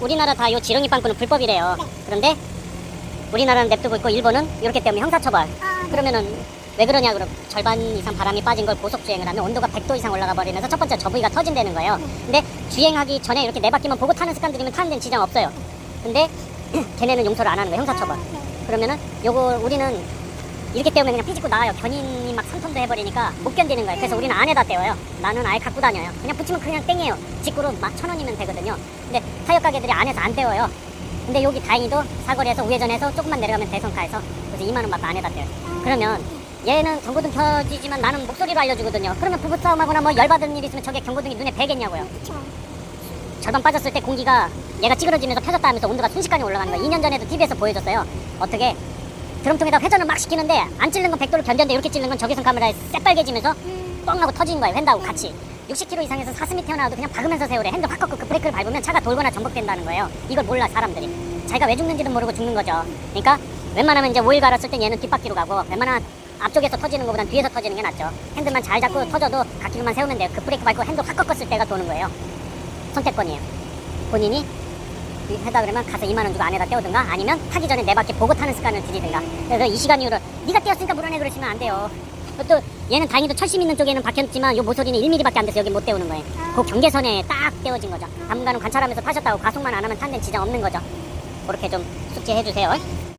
우리나라 다 요 지렁이 빵꾸는 불법이래요. 그런데 우리나라는 냅두고 있고 일본은 이렇게 때문에 형사처벌. 그러면은 왜 그러냐 그럼 절반 이상 바람이 빠진 걸 고속 주행을 하면 온도가 100도 이상 올라가 버리면서 첫 번째 저부위가 터진다는 거예요. 근데 주행하기 전에 이렇게 네 바퀴만 보고 타는 습관 들이면 타는 데는 지장 없어요. 근데 걔네는 용서를 안 하는 거예요. 형사처벌. 그러면은 요거 우리는 이렇게 때우면 그냥 삐집고 나가요. 견인이 막 3톤도 해버리니까 못 견디는 거예요. 그래서 우리는 안에다 떼워요. 나는 아예 갖고 다녀요. 그냥 붙이면 그냥 땡이에요. 직구로 막 천 원이면 되거든요. 근데 타협 가게들이 안에서 안 떼워요. 근데 여기 다행히도 사거리에서 우회전해서 조금만 내려가면 대성가에서 그래서 2만 원 받고 안에다 떼요. 그러면 얘는 경고등 켜지지만 나는 목소리로 알려주거든요. 그러면 부부싸움하거나 뭐 열받은 일 있으면 저게 경고등이 눈에 뵈겠냐고요. 절반 빠졌을 때 공기가 얘가 찌그러지면서 펴졌다 하면서 온도가 순식간에 올라가는 거예요. 2년 전에도 TV에서 보여줬어요. 어떻게 드럼통에다 회전을 막 시키는데 안 찔른 건 100도를 견뎠는데 이렇게 찔른 건 적외선 카메라에 새빨개지면서 뻥 하고 터지는 거예요. 횡다고 같이. 60km 이상에서 사슴이 튀어나와도 그냥 박으면서 세우래. 핸들 확 꺾고 그 브레이크를 밟으면 차가 돌거나 전복된다는 거예요. 이걸 몰라 사람들이. 자기가 왜 죽는지도 모르고 죽는 거죠. 그러니까 웬만하면 이제 오일 갈았을 땐 얘는 뒷바퀴로 가고 웬만하면 앞쪽에서 터지는 것보단 뒤에서 터지는 게 낫죠. 핸들만 잘 잡고 터져도 갓길로만 세우면 돼요. 그 브레이크 밟고 핸들 확 꺾었을 때가 도는 거예요. 선택권이에요. 본인이 하다 그러면 가서 2만 원 주고 안에다 떼우든가 아니면 타기 전에 네 바퀴 보고 타는 습관을 들이든가. 그래서 이 시간 이후로 네가 떼었으니까 물어내 그러시면 안 돼요. 또 얘는 다행히도 철심 있는 쪽에는 박혔지만 요 모서리는 1mm밖에 안 돼서 여기 못 떼우는 거예요. 그 경계선에 딱 떼어진 거죠. 당분간은 관찰하면서 타셨다고 과속만 안 하면 탄 데는 지장 없는 거죠. 그렇게 좀 숙지해 주세요